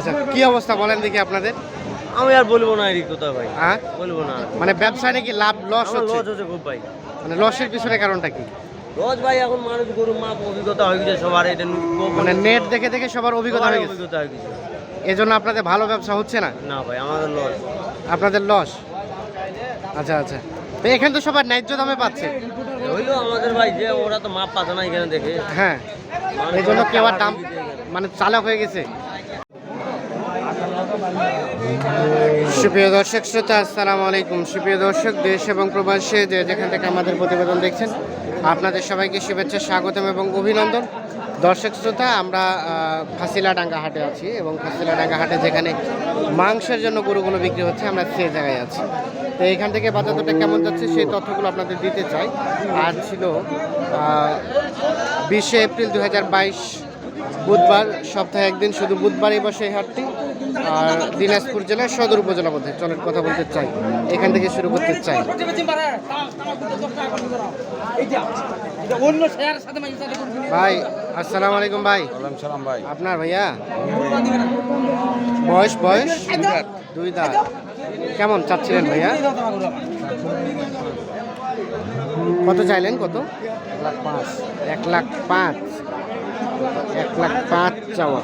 আচ্ছা কি অবস্থা বলেন দেখি আপনাদের? আমি আর বলব না এরই কথা ভাই। হ্যাঁ? বলব না মানে ব্যবসায় নাকি লাভ লস আমার হচ্ছে? লস হচ্ছে খুব ভাই। মানে লসের পিছনে কারণটা কি? রোজ ভাই এখন মানুষ গরু মাপ অভিজ্ঞতা হয়ে গেছে সবার এটা মানে নেট দেখে দেখে সবার অভিজ্ঞতা হয়ে গেছে। অভিজ্ঞতা হয়ে গেছে। এজন্য আপনাদের ভালো ব্যবসা হচ্ছে না? না ভাই আমাদের লস আপনাদের লস আচ্ছা আচ্ছা। তো এখানে তো সবার ন্যায্য দামে পাচ্ছে। হইল আমাদের ভাই যে ওরা তো মাপ পাচ্ছে না এখানে দেখে। হ্যাঁ। এই জন্য কেউ আর দাম মানে চালক হয়ে গেছে। সুপ্রিয় দর্শক শ্রোতা, আসসালামু আলাইকুম। সুপ্রিয় দর্শক, দেশ এবং প্রবাসে যে যেখান থেকে আমাদের প্রতিবেদন দেখছেন, আপনাদের সবাইকে শুভেচ্ছা, স্বাগতম এবং অভিনন্দন। দর্শক শ্রোতা, আমরা ফাঁসিলাডাঙ্গা হাটে আছি এবং ফাঁসিলাডাঙ্গা হাটে যেখানে মাংসের জন্য গরুগুলো বিক্রি হচ্ছে, আমরা সে জায়গায় আছি। তো এখান থেকে বাজারটা কেমন যাচ্ছে, সেই তথ্যগুলো আপনাদের দিতে চাই। আর ছিল বিশে এপ্রিল দু হাজার বাইশ বুধবার সপ্তাহে একদিন শুধু বুধবারই বসে এই হাটটি আর দিনাজপুর জেলার সদর উপজেলা মধ্যে। চলের কথা বলতে চাই। এখান থেকে শুরু করতে চাই। ভাই আসসালামু আলাইকুম ভাই। সালাম ভাই। আপনার ভাইয়া? বয়স বয়স? দুই দাঁত। কেমন চাচ্ছিলেন ভাইয়া? কত চাইলেন কত? লাখ পাঁচ। এক লাখ পাঁচ। এক লাখ পাঁচ চাওয়া।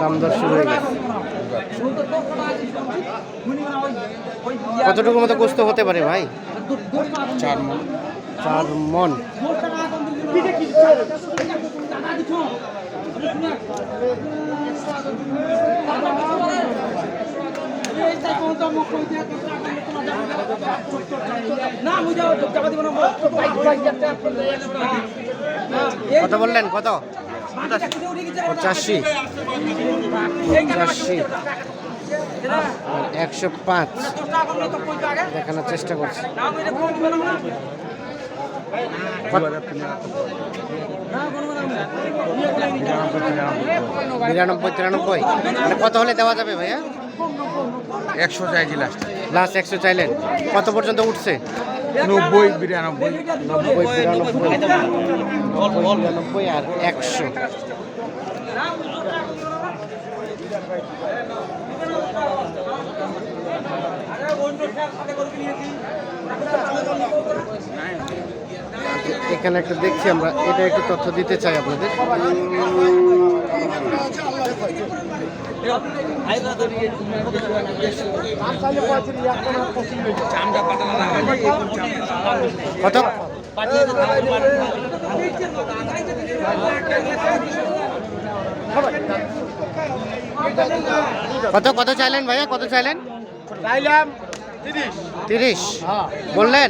দাম দর শুরু হয়ে গেছে। কতটুকু মতো গোস্ত হতে পারে ভাই? চার মন। চার মন। কত বললেন? কত? পঁচাশি। পঁচাশি। একশো পাঁচ। দেখানোর চেষ্টা করছি। বিরানব্বই তিরানব্বই। মানে কত হলে দেওয়া যাবে ভাইয়া? একশো চাইছি লাস্ট লাস্ট একশো চাইলেন। কত পর্যন্ত উঠছে? নব্বই বিরানব্বই নব্বই বিরানব্বই। নব্বই বিরানব্বই। আর একশো। এখানে একটা দেখছি আমরা এটা একটু তথ্য দিতে চাই আপনাদের। কত? কত কত চাইলেন ভাইয়া? কত চাইলেন? তিরিশ। বললেন?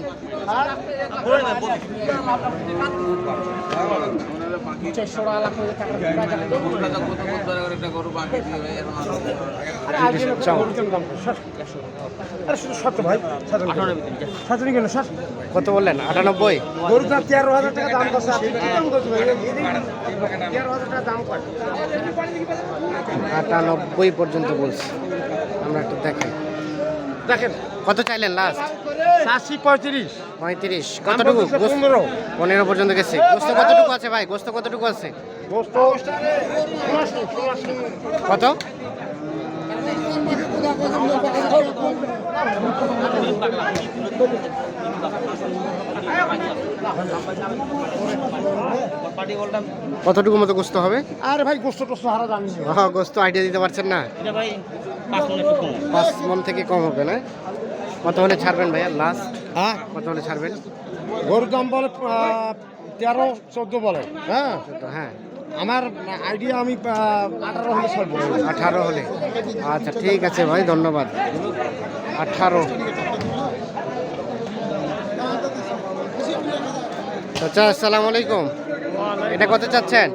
কত বললেন? আটানব্বই? গরু দাম তেরো হাজার টাকা দাম করছে আটানব্বই পর্যন্ত বলছি। আমরা একটু দেখেন। দেখেন। কত চাইলেন লাস্ট চাষি পঁয়ত্রিশ। পঁয়ত্রিশ। কতটুকু? গোস্ত- পনেরো। পনেরো পর্যন্ত গেছে। গোস্ত কতটুকু আছে ভাই? গোস্ত কতটুকু আছে? কত? কতটুকু মতো গোস্ত হবে? আরে ভাই গোস্ত টোস্ত হারা নেই। হ্যাঁ গোস্ত আইডিয়া দিতে পারছেন না। পাঁচ মন থেকে কম হবে না? কত হলে ছাড়বেন ভাইয়া? লাস্ট হ্যাঁ। কত হলে ছাড়বেন? গরুর দাম বলে তেরো চোদ্দ বলে। হ্যাঁ? তো হ্যাঁ। আমার আইডিয়া আমি আঠারো হলে ছাড়বো। আঠারো হলে। আচ্ছা ঠিক আছে ভাই ধন্যবাদ। আঠারো। আচ্ছা আসসালামু আলাইকুম। এটা কত চাচ্ছেন?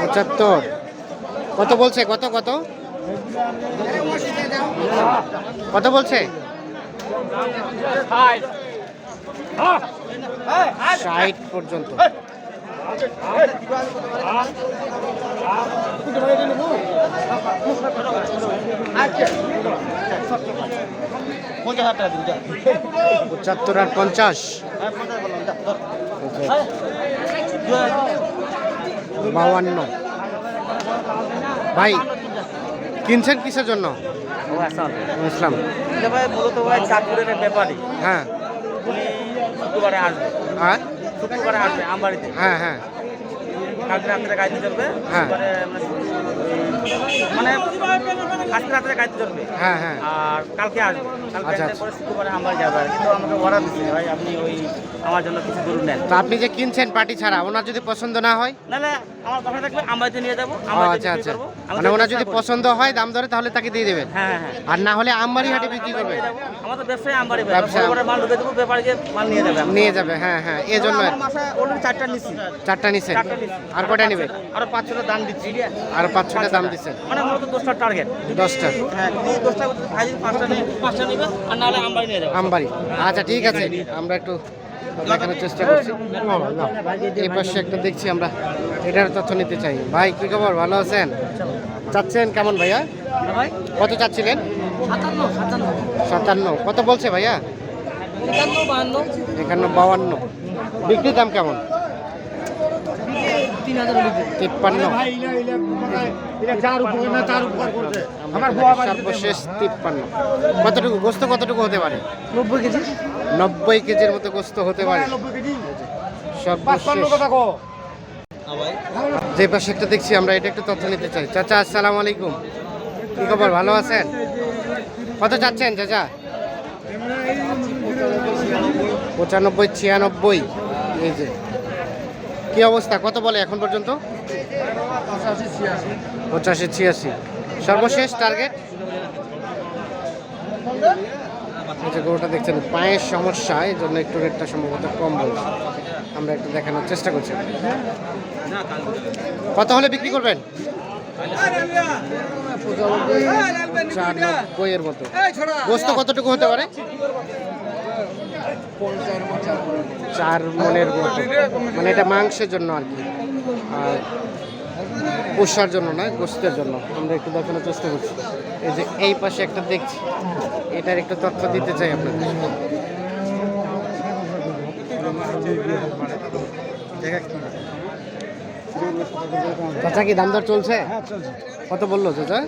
পঁচাত্তর। কত বলছে? কত কত? কত বলছে? ষাট পর্যন্ত। পঁচাত্তর আর পঞ্চাশ। বাউান্ন। ভাই কিনছেন কিসের জন্য? ইসলাম। মূলত ভাই চাঁদপুরের ব্যাপারী। হ্যাঁ। উনি শুক্রবারে আসবে। হ্যাঁ। শুক্রবারে আসবে আমবাড়িতে। হ্যাঁ হ্যাঁ। কালকে রাত্রে গাড়িতে চলবে হ্যাঁ। মানে আজকে রাত্রে গাড়িতে চলবে হ্যাঁ হ্যাঁ। আর কালকে আসবে। কালকে আচ্ছা, আচ্ছা। পরে শুক্রবারে আমবাড়ি যাবে। আর কিন্তু আমাকে অর্ডার দিচ্ছে ভাই আপনি ওই আমার জন্য কিছু গরু নেন। তো আপনি যে কিনছেন পার্টি ছাড়া ওনার যদি পছন্দ না হয়? নাহলে আমার থাকবে আমবাড়িতে নিয়ে যাব আচ্ছা আচ্ছা। মানে ওনার যদি পছন্দ হয় দাম ধরে তাহলে তাকে দিয়ে দেবেন? হ্যাঁ হ্যাঁ হ্যাঁ। আর না হলে আমবাড়ি হাটে বিক্রি করবে? আমার তো ব্যবসায়ী আমবাড়ি ব্যবসা। মাল ঢুকে দেবো ব্যাপারীকে মাল নিয়ে যাবে নিয়ে যাবে হ্যাঁ হ্যাঁ এই জন্য। আমার চারটা নিচ্ছি। চারটা নিছেন আর কয়টা নেবে আরও পাঁচ ছটা দাম দিচ্ছি। আর পাঁচ ছটা দাম দিচ্ছেন। মানে মূলত দশটার টার্গেট দশটা। হ্যাঁ এই দশটা ভাই যদি পাঁচটা নিয়ে পাঁচটা নিবে আর নাহলে আমবাড়ি নিয়ে যাবে। আমবাড়ি। আচ্ছা ঠিক আছে। আমরা একটু দেখানোর চেষ্টা করছি। এই পাশে একটা দেখছি আমরা। এটার তথ্য নিতে চাই। ভাই কি খবর? ভালো আছেন? চাচ্ছেন কেমন ভাইয়া? কত চাচ্ছিলেন? সাতান্ন কত বলছে ভাইয়া? একান্ন বাউান্ন বিক্রি দাম কেমন? তিপ্পান্ন। সর্বশেষ তিপ্পান্ন। কতটুকু? গোস্ত কতটুকু হতে পারে? নব্বই কেজি। নব্বই কেজির মতো গোস্ত হতে পারে। যে পাশে একটা দেখছি আমরা এটা একটু তথ্য নিতে চাই। চাচা আসসালামু আলাইকুম। কি খবর? ভালো আছেন? কত চাচ্ছেন চাচা? পঁচানব্বই ছিয়ানব্বই। এই যে। কি অবস্থা? কত বলে এখন পর্যন্ত? পঁচাশি, ছিয়াশি। সর্বশেষ টার্গেট যে গরুটা দেখছেন, পায়ের সমস্যা, এই জন্য একটু রেটটা সম্ভবত কম বলছে। আমরা একটু দেখানোর চেষ্টা করছি। কত হলে বিক্রি করবেন? চার মতো। গোস্ত কতটুকু হতে পারে? চার মনের মতো। মানে এটা মাংসের জন্য আর কি। আর পোষার জন্য না গোস্তের জন্য। আমরা একটু দেখানোর চেষ্টা করছি। এই যে এই পাশে একটা দেখছি। এটার একটু তথ্য দিতে চাই আপনাদের। চাচা কি দাম দর চলছে? কত বলল চাচা?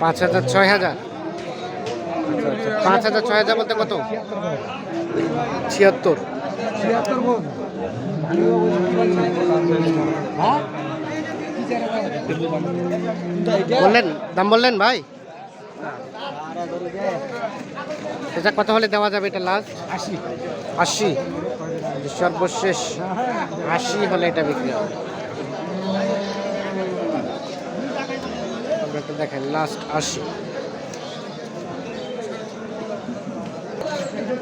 পাঁচ হাজার ছয় হাজার। পাঁচ হাজার ছয় হাজার পাঁচ হাজার, ছয় হাজার বলতে কত? ছিয়াত্তর। বললেন, দাম বললেন ভাই? এটা কত হলে দেওয়া যাবে, এটা লাস্ট আশি। আশি সর্বশেষ আশি হলে এটা বিক্রি হবে। দেখেন লাস্ট আশি এই যে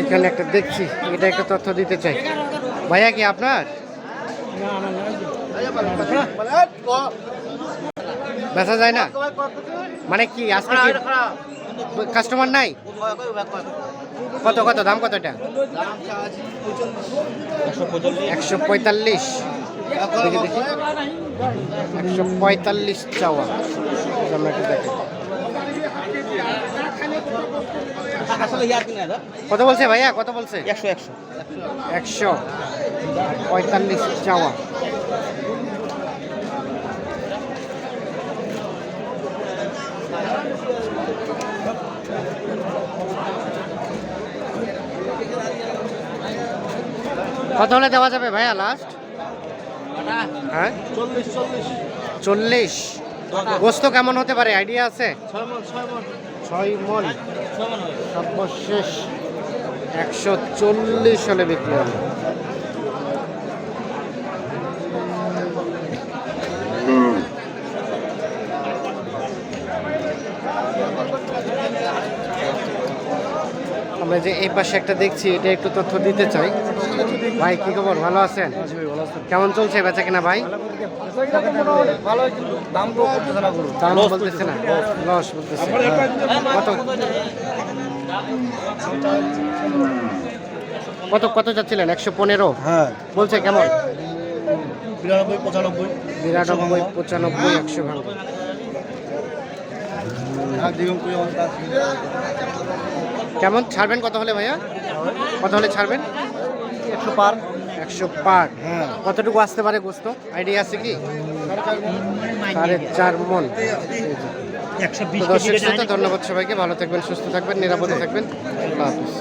এখানে একটা দেখছি, এটা একটা তথ্য দিতে চাই। ভাইয়া কি আপনার? বেচা যায় না? মানে কি, আজকে কাস্টমার নাই? কত কত, দাম কত এটা? একশো পঁয়তাল্লিশ। একশো পঁয়তাল্লিশ চাওয়া। কত বলছে ভাইয়া? কত বলছে? একশো একশো। একশো। পঁয়তাল্লিশ চাওয়া। কত হলে দেওয়া যাবে ভাইয়া লাস্ট হ্যাঁ? চল্লিশ চল্লিশ। চল্লিশ। গোস্ত কেমন হতে পারে? আইডিয়া আছে? ছয় মন। সর্বশেষ একশো চল্লিশ সালে বিক্রি হবে। আমরা যে এই পাশে একটা দেখছি, এটা একটু তথ্য দিতে চাই। ভাই কি খবর? ভালো আছেন? কেমন চলছে বেচা কিনা ভাই? দাম বলতেছে না? লস বলতেছে। কত? কত কত যাচ্ছিলেন? একশো পনেরো? হ্যাঁ। বলছে কেমন? বিরানব্বই পঁচানব্বই। বিরানব্বই পঁচানব্বই একশো ভাঙবে কেমন? ছাড়বেন কত হলে ভাইয়া? কত হলে ছাড়বেন? একশো পার? একশো পার হ্যাঁ। কতটুকু আসতে পারে গোস্ত? আইডিয়া আছে কি? সাড়ে চার মন। দর্শক শ্রোতা ধন্যবাদ সবাইকে। ভালো থাকবেন সুস্থ থাকবেন নিরাপদে থাকবেন। আল্লাহ হাফিজ।